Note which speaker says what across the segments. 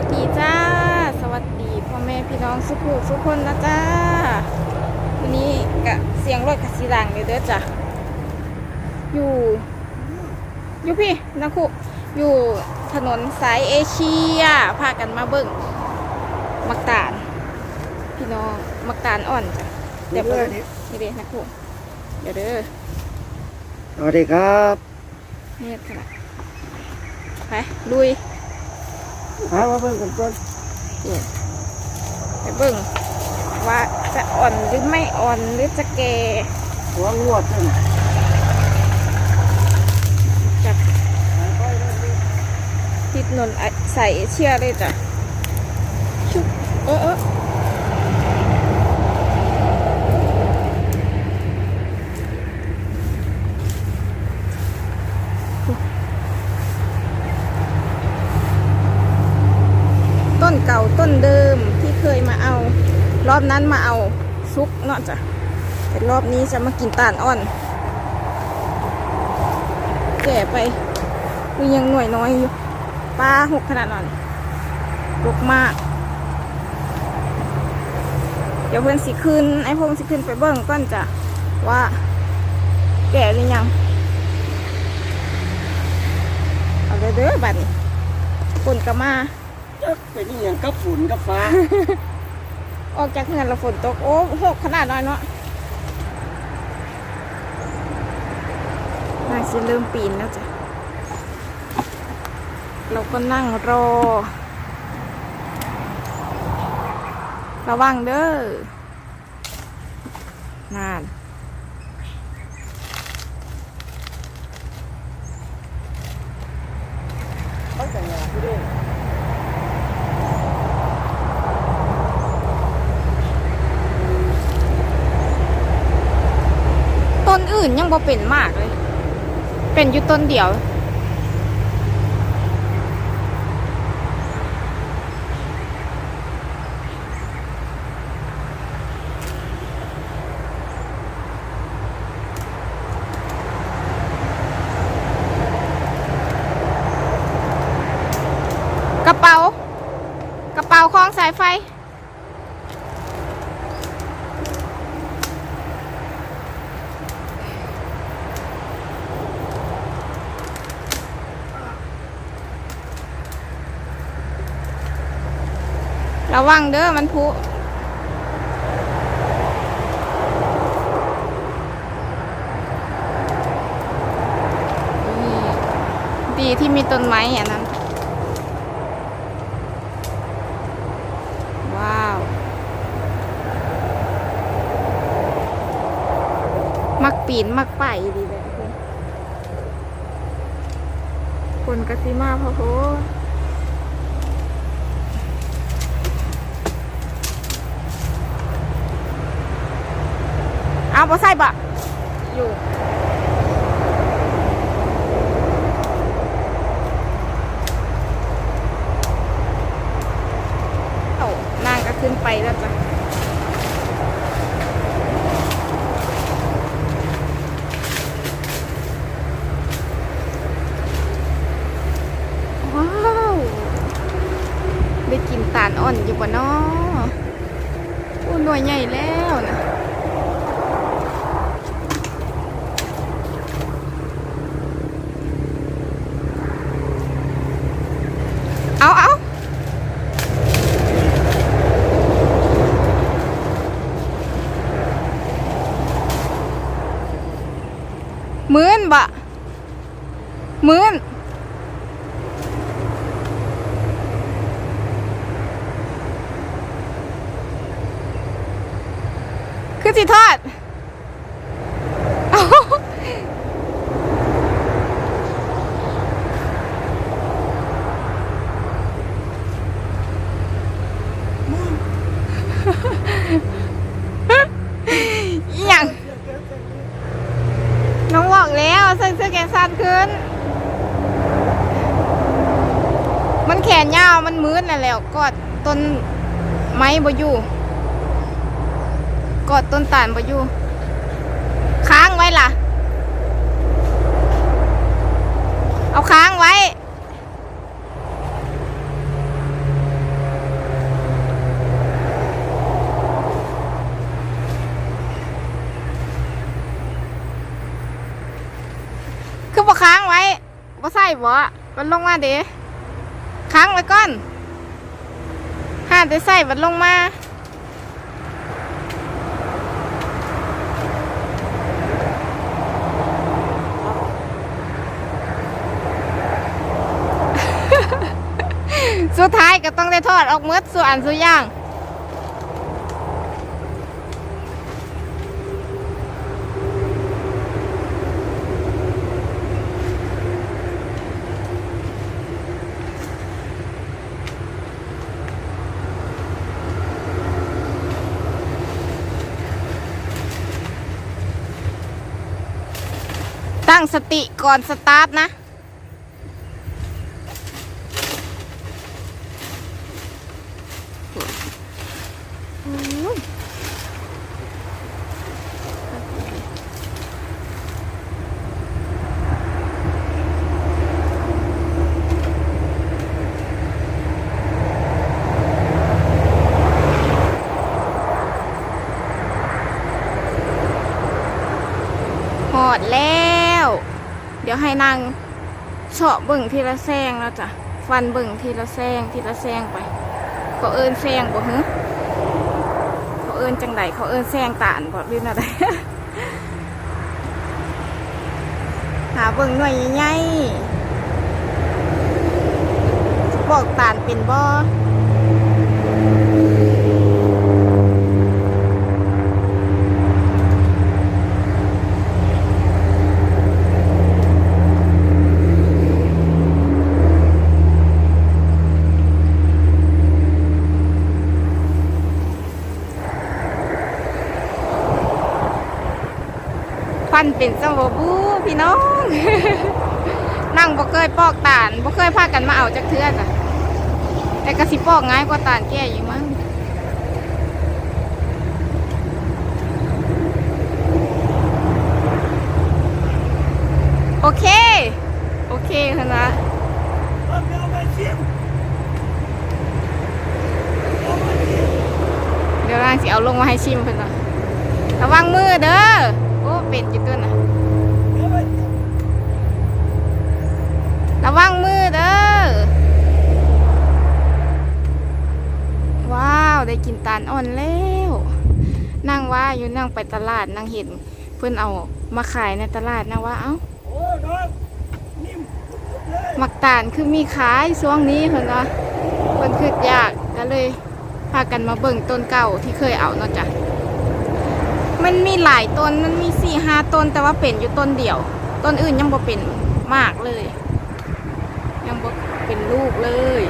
Speaker 1: วัสดีจ้า สวัสดีพ่อแม่พี่น้องสุขุสุกคนนะจ้าวันนี้กะเสียงรถกับสีดังเลยเด้อจ้ะอยู่อยู่พี่นะครูอยู่ถนนสายเอเชียพากันมาเบิ่งมักตาลพี่น้องมักตาลอ่อนจ้ะเดี๋ยวเบิ่งนี่เด้นะครูเดี๋ยวเด้อ
Speaker 2: สวัสดีครับ
Speaker 1: เนี่ยค่ะไปลุย
Speaker 2: หาว่าเพิ่งกันก่อน
Speaker 1: ไปเบิ่งว่าจะอ่อนหรือไม่อ่อนหรือจะแก่
Speaker 2: หัวงวดจัง
Speaker 1: จากติดนนอะใส่เชียเลยจ้ะชุบเออเออต้นเก่าต้นเดิมที่เคยมาเอา ร อบนั้นมาเอาซุกเนาะจ้ะแต่รอบนี้จะมากินตาลอ่อน แก่ไปคือยังหน่วยน้อยอยู่ปลาหกขนาดนั้นลกมาก เดี๋ยวเพื่อนสิขึ้นไอ้พงสิขึ้นไปเบิ่งก่อนจ้ะว่า แก่หรือยังเอาเด้อเด้อบัดนี้ฝนก็มา
Speaker 2: เป็นอย่างกับฝุ่นกับฟ้า
Speaker 1: ออกจากเงินเราฝนตก โอ้หกขนาดน้อยเนาะน่าจะเริ่มปีนแล้วจ้ะ เราก็นั่งรอ ระวังเด้อนาน
Speaker 2: เขาแต่งงานที่นี่
Speaker 1: ต้นอื่นยัง บ่เป็นมากเลย เป็นอยู่ต้นเดียว กระเป๋า กระเป๋าคล้องสายไฟ ระวังเด้อมันพุดีที่มีต้นไม้อย่างนั้น ว้าว มักปีน มักไปดีเลยทุกคนกะซิมาพะโพ เอาบ่ใส่บะอยู่เอานางก็ขึ้นไปแล้วจ้ะว้าวได้กินตาลอ่อนอยู่บ่เนาะโอ้หน่วยใหญ่แล้วนะ เอาเอาหมื่นบะหมื่น คือสิทอดเอาอหย่างน้องบอกแล้วใส่เสื้อแขนสั้นขึ้น มันแขนยาวมันมืดแล้วแหล้วกอดต้นไม้บ่อยู่ กอดต้นตาลไปอยู่ ค้างไว้ล่ะ เอาค้างไว้ คือบ่ค้างไว้บ่ใส่บ่มันลงมาดิค้างไว้ก่อนห้านจะใส่มันลงมา ดท้ายก็ต้องได้ทอดออกเมืดส่วนสุอย่างตั้งสติก่อนสตาร์ทนะ หอดแล้ว เดี๋ยวให้ นางเฉาะเบิ่งทีละแซงแล้วจ้ะฟันเบิ่งทีละแซงทีละแซงไป เขาเอินแซงบ่ฮึเขาเอินจังไดเขาเอินแซงตานบ่หรืออะไรหาเบิ่งหน่วยใหญ่บอกตานเป็นบ่ นเป็นสมบูพี่น้อง นั่งบ่เคยปอกตาลบ่เคยพากันมาเอาจากเทือจ้ะแต่กระสิปอกง่ายกว่าตาลแก่อยู่มั้งโอเค โอเคค่ะนะ
Speaker 2: เอาไปเอาไปชิม
Speaker 1: เดี๋ยวนางสิเอาลงมาให้ชิมเพิ่นนะระวังมือเด้อ เป็นอยู่ตัวน่ะ
Speaker 2: เอาไป
Speaker 1: ระวังมือเด้อ ว้าว ได้กินตาลอ่อนแล้ว นั่งว่าอยู่นั่งไปตลาดนั่งเห็นเพื่อนเอามาขายในตลาดนะว่า เอ้า
Speaker 2: โอ้น้องนิ่มเลย
Speaker 1: มักตาลคือมีขายช่วงนี้เพิ่นว่าเพิ่นคืออยากก็เลยพากันมาเบิ่งต้นเก่าที่เคยเอาเนาะจ้ะ มันมีหลายต้นมันมีสี่ห้าต้นแต่ว่าเป็นอยู่ต้นเดียว ต้นอื่นยังบ่เป็นมากเลย ยังบ่เป็นลูกเลย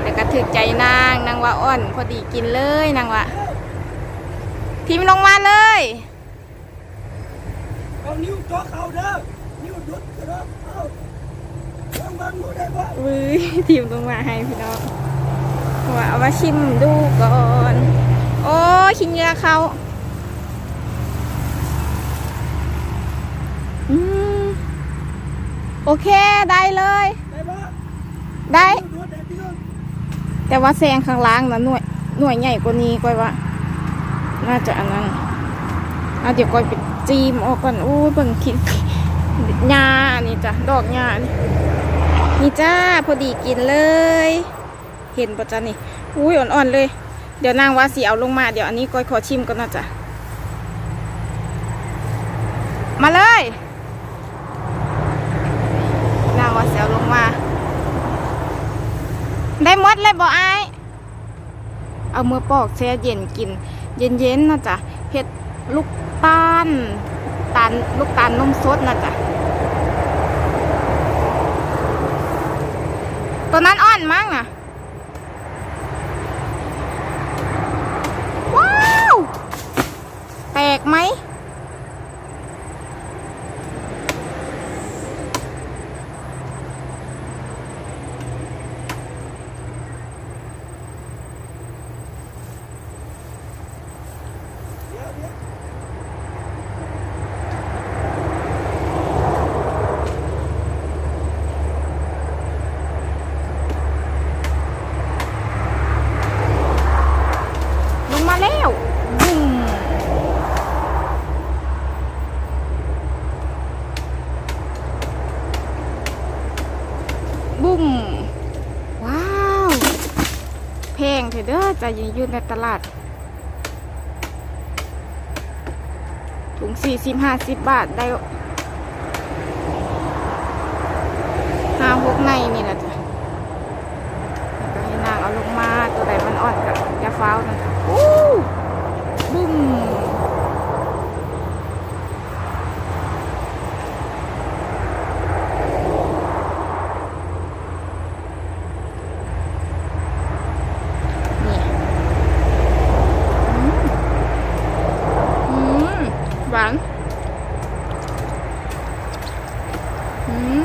Speaker 1: แต่ก็ถึกใจนางนางว่าอ่อน พอดีกินเลยนางว่าทิมลงมาเลย
Speaker 2: เอานิ้วจ่อเข่าเด้อนิ้วดุดกระดกเอาวางวางมือได้บ่
Speaker 1: อุ้ยทีมลงมาให้พี่น้องว่าเอามาชิมดูก่อน โอ้ยชิ้นเนื้อเขาอืมโอเคได้เลย
Speaker 2: ได้บ่
Speaker 1: ได้
Speaker 2: นิ้วดุดได้พี่น้อง
Speaker 1: แต่ว่าแซงข้างล่างนะหน่วยหน่วยใหญ่กว่านี้ก้อยว่า น่าจะอันนั้นอะเดี๋ยวก้อยไปจีมออกก่อนอู้ยเบิ่งคิดหญ้านี่จ้ะดอกหญ้านี่นี่จ้าพอดีกินเลย เห็นปะจ้ะนี่อุ้ยอ่อนๆเลย เดี๋ยวนางว่าสีเอาลงมา เดี๋ยวอันนี้ก้อยขอชิมก่อนนะจ้ะมาเลย นางว่าสีเอาลงมา ได้หมดเลยบ่อายเอามือปอกแช่เย็นกิน เย็นๆนะจ๊ะเผ็ดลูกตาลตาลลูกตาลนมสดนะจ๊ะตัวนั้นอ่อนมั้งอะ ว้าว แตกไหม
Speaker 2: เดี๋ยวเดี๋ยว
Speaker 1: บุ้มว้าว แพง เด้อจะอยู่ในตลาด ถุงสี่สิบห้าสิบบาทได้ห้าหกในเนี่ยหละจ้ะแล้วก็ให้นางเอาลงมาตัวใดมันอ่อนกับยาฟ้าวนะจ๊ะอู้บุ้มนี่อืมอืมหวานอืม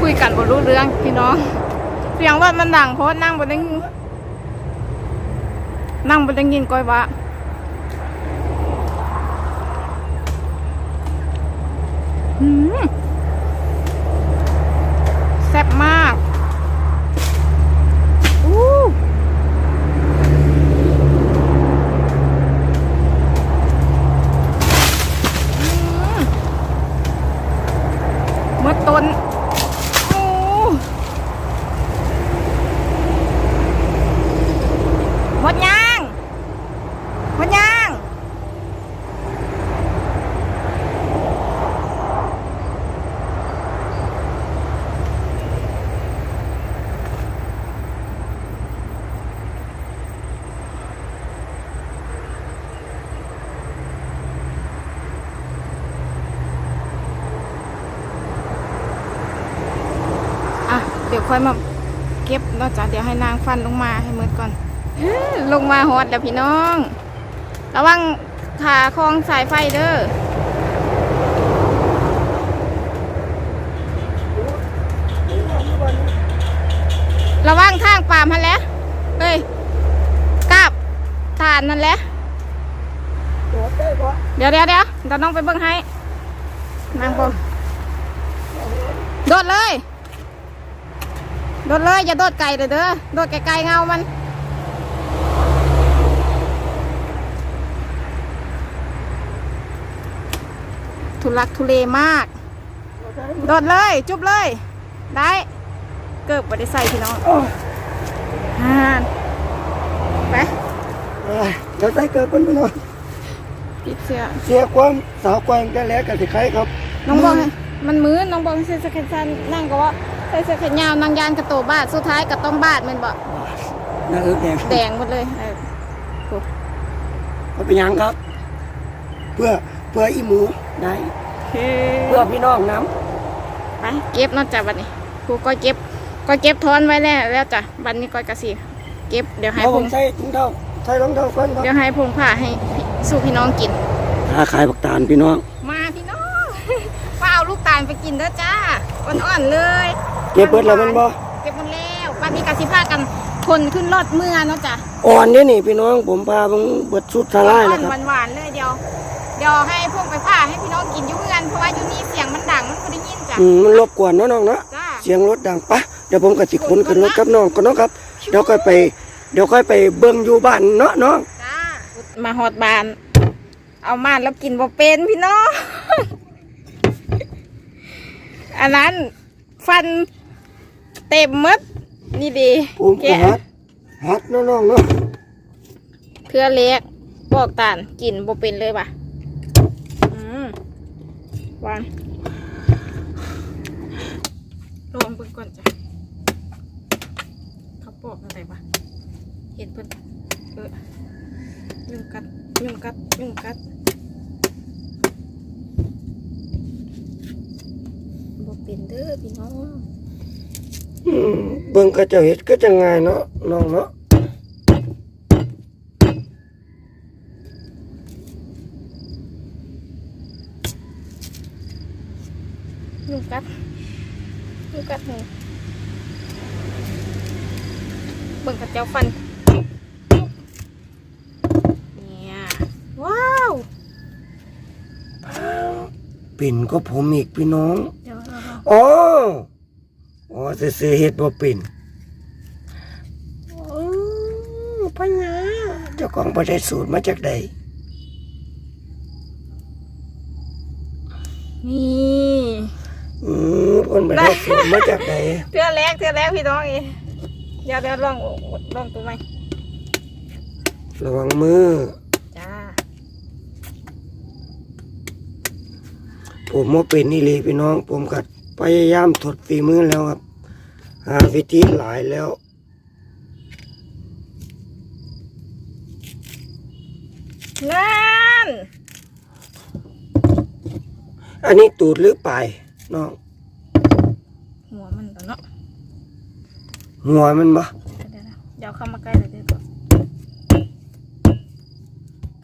Speaker 1: คุยกันบนรู้เรื่องพี่น้อง เสียงรถมัน ดังเพราะนั่งบนนั่งนนั่งบนนั่งยินก้อยวะแซ่บมากอู้อืมเมื่อต้นโอ้ หมดยังหมดยังอะ เดี๋ยว ค่อยมาเก็บเนอกจากเดี๋ยวให้นางฟันลงมาให้มืดก่อน ลงมาฮอดแล้วพี่น้อง ระวังขาคลองสายไฟเด้อระวังทางปามฮันแหล้วเอ้ยกาบฐานนั่นแหละ
Speaker 2: เต้บ่
Speaker 1: เดี๋ยวเดี๋ยวเดี๋ยวเดี๋ยวน้องไปเบิ่งให้นางบอกโดดเลย โดดเลยอย่าโดดไกลเด้อเด้อโดดไกลๆเงามันทุลักทุเลมาก โดดเลย จุบเลย ได้ เกิบไปได้ใส่พี่น้อง
Speaker 2: โอ้ย
Speaker 1: ฮ่าไป
Speaker 2: เอ้ยเดี๋ยวใส่เกิดคนไปหน่อย
Speaker 1: ติดเสื้อ
Speaker 2: เสียความสาวความกันแล้วกันสิใครครับ
Speaker 1: น้องบอกให้มันมือน้องบอกให้ใส่เสื้อแขนสั้นนั่งก็ว่าใส่เสื้อแขนยาวนางยานกระโตบาดสุดท้ายก็ต้องบาดแมันบอก
Speaker 2: น่าเอิกแดง
Speaker 1: แดงหมดเลยเออโอ้
Speaker 2: มันเป็นหยังครับ เพื่อเพื่ออีหมูได้
Speaker 1: เค
Speaker 2: เพื่อพี่น้องน้
Speaker 1: ไปเก็บเนอกจากบัดนี้ครูก็เก็บก็เก็บทอนไว้แล้วแล้วจ้ะบัดนี้ก็กระสีเก็บเดี๋ยวำให้
Speaker 2: เอา
Speaker 1: พ
Speaker 2: ผ
Speaker 1: ง
Speaker 2: มใส่ถุงเท้าใส่รองเท้าก่อนครับ
Speaker 1: เดี๋ยวให้พงผ่าให้พี่สู่พี่น้องกิน
Speaker 2: หาขายบักตาลพี่น้อง
Speaker 1: มาพี่น้องว่าเอาลูกตาลไปกินเด้อจ้าอ่อนๆเลย
Speaker 2: เก็บเบิดแล้วแมันบ่
Speaker 1: เก็บหมดแล้วบัดนี้กสิพากันคนขึ้นรถเมื่อเนาะจ้ะ
Speaker 2: อ่อนเด้นี่พี่น้องผมพาเบิ่งเบิดสุดทลาย
Speaker 1: อ่
Speaker 2: แล้
Speaker 1: อ
Speaker 2: วนครับ
Speaker 1: หวานๆเลยเดี๋ยวเดี๋ยวให้พวกไปผ่าให้พี่น้องกินอยุ่งเงินเพราะว่าอยู่นี่เสียงมันดังมันไม่ได้ยินจ้ะ
Speaker 2: อืมมันรบกวนเนาะน้องเนาะ
Speaker 1: จ้า
Speaker 2: เสียงรถดังปะเดี๋ยวผมก็สิขนขึ้นรถกับน้องก่อนเนาะครับ เดี๋ยวค่อยไป เดี๋ยวค่อยไปเบิ่งอยู่บ้านเนาะน้อง
Speaker 1: จ้ามาหอดบาน เอามาแล้วกินบ่เป็นพี่น้อง อันนั้นฟัน เต็มหมดนี่ดี
Speaker 2: ผมก็
Speaker 1: แกะ
Speaker 2: ฮัดฮัดเนาะน้องเนาะ
Speaker 1: เทือเล็กบอกตานกินบ่เป็นเลยป่ะอืมหวานลองเบิ่งก่อนจ้ะเขาปอกอะไรป่ะเห็นเพิ่นเออยุ่งกัดยุ่งกัดยุ่งกัดบ่เป็นเด้อพี่น้อง
Speaker 2: อืม เบิ่งก็เจะเฮ็ดก็จะง่ายเนาะน้องเนาะ
Speaker 1: ยุ่งกัดยุ่งกัดหนูเบิ่งกับเจ้าฟัน เนี่ย ว้าว
Speaker 2: ปิ่นก็ผมอีกพี่น้อง
Speaker 1: เดี๋ยวเราลอง
Speaker 2: อ๋ ออ๋อซื่อๆเฮ็ดบ่เป็นอ๋อปัญญาเจ้าของบ่ได้สูตรมาจากใด
Speaker 1: นี่
Speaker 2: อืมคนไปได้สวนมาจากไหน
Speaker 1: เทือแรกเทือแรกพี่น้องเองเดี๋ยวเดี๋ยวลองลองตัวไหม
Speaker 2: ระวังมือ
Speaker 1: จ้า
Speaker 2: ผมว่าเป็นนี่เลยพี่น้อง ผมกัดพยายามถดฝีมือแล้วครับ หาวิธีหลายแล้ว
Speaker 1: งาน
Speaker 2: อันนี้ตูดหรือปลายน้อง
Speaker 1: หัวมันตัวเนาะ
Speaker 2: หัวมันบ่
Speaker 1: เดี๋ยวเดี๋ยวนะเดี๋ยวเข้ามาใกล้เลยเดี๋ยวก่อน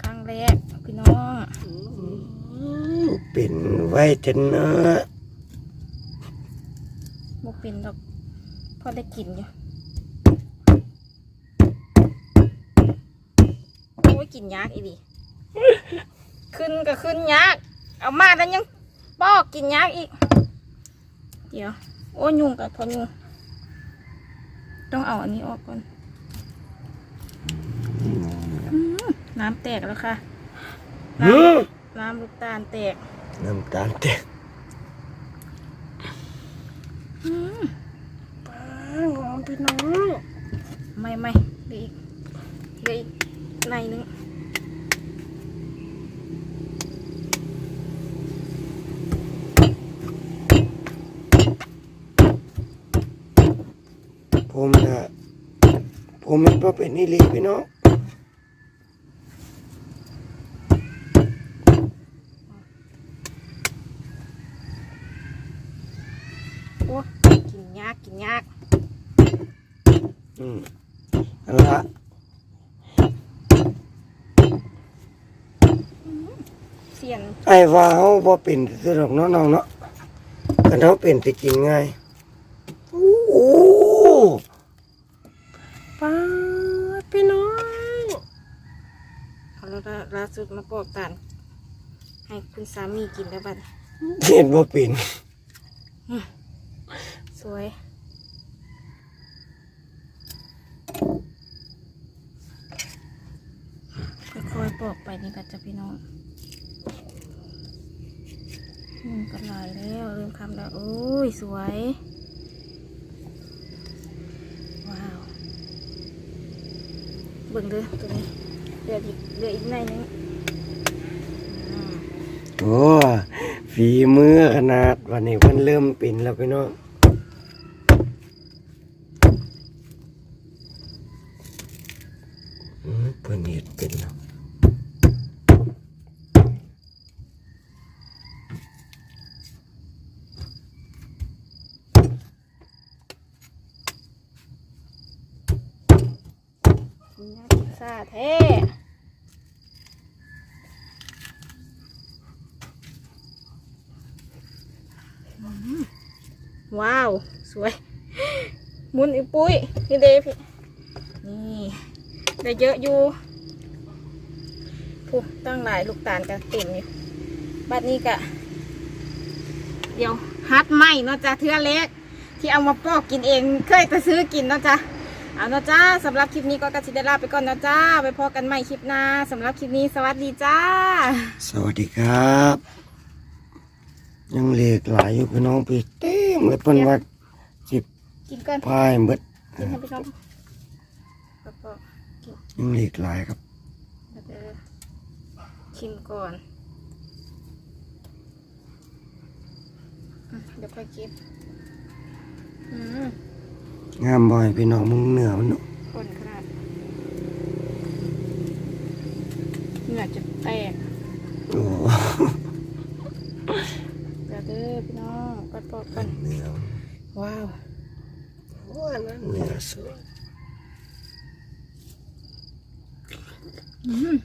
Speaker 1: ครั้งแรกพี่น้อง
Speaker 2: เป็นไว้เทนเนอร์
Speaker 1: บกเป็นดอก พอได้กินอยู่โอ้ยกินยากอีดีขึ้นก็ขึ้นยาก เอามาแล้วยังปอกกินยากอีก เดี๋ยว โอ้ยยุงกับพอยุงต้องเอาอันนี้ออกก่อนอืมน้ำแตกแล้วค่ะ น้
Speaker 2: หืมำ
Speaker 1: น้ำลูกตาลแตก
Speaker 2: น้ำตาลแตก
Speaker 1: อืม
Speaker 2: ป้างอม พี่น้อง
Speaker 1: ไม่ไม่เหลืออีกเหลืออีกในนึง
Speaker 2: ผมนะผมเป็นพ่อเป็นนี่เลยพี่น้อง
Speaker 1: โอ้กินยากกินยาก
Speaker 2: อืมอันละ
Speaker 1: เสียน
Speaker 2: ไอ้ว่าเขาบ่เป็นสดอกเนาะน้องเนาะกันเขาเป็นสิกินง่ายโอ้โหป้าดพี่น้อง
Speaker 1: เอาแล้วล่ะล่าสุดมาปอกตาลให้คุณสามีกินแล้วบัด
Speaker 2: เห็นบ่เป็น
Speaker 1: สวย ค่อยๆปอกไปนี่ก็จะพี่น้อง อืมก็ลายแล้วเริ่มคำแล้วโอ้ย สวย ว้าว เบิ่งเด้อตัวนี้เหลืออีกเหลืออีกในนึง
Speaker 2: โอ้ฝีมือขนาดวันนี้เพิ่นเริ่มเป็นแล้วพี่น้องเพิ่นเฮ็ดเป็นแล้ว
Speaker 1: กินยาพิซซ่าแท้อืม ว้าว สวย มุนอีปุ้ยพี่เดพี่นี่ได้เยอะอยู่ผู้ตั้งหลายลูกตาลกันเต็มอยู่บัดนี้กะ เดี๋ยวฮัดไหมเนาะจ้ะเทือเล็ก ที่เอามาปอกกินเอง เคยไปซื้อกินเนาะจ้ะเอาเนาะจ้าสำหรับคลิปนี้ก็กระชิดลาไปก่อนเนาะจ้า ไปพอกันใหม่คลิปหน้าสำหรับคลิปนี้สวัสดีจ้า
Speaker 2: สวัสดีครับ ยังเหลือหลายอยู่พี่น้องพี่เต็ มเลยเพิ่นว่าสิบ
Speaker 1: กินก่อน
Speaker 2: พายเบิด
Speaker 1: กินให้พี่ชมปอก
Speaker 2: ยังเหลือหลายครับ
Speaker 1: ๆแล้วเดี๋ยวชิมก่อนอืมเดี๋ยวค่อยกินอืม
Speaker 2: งามบ่อยพี่น้องมึงเหนือมันเนอะ
Speaker 1: คนขนาดเหงื่อจะแตก
Speaker 2: โอ้
Speaker 1: เดี๋ยวเด้ อพี่น้องกดปอกกัน
Speaker 2: เหนือ
Speaker 1: ว้าว
Speaker 2: ว่านั้นเหนือสวย
Speaker 1: อืม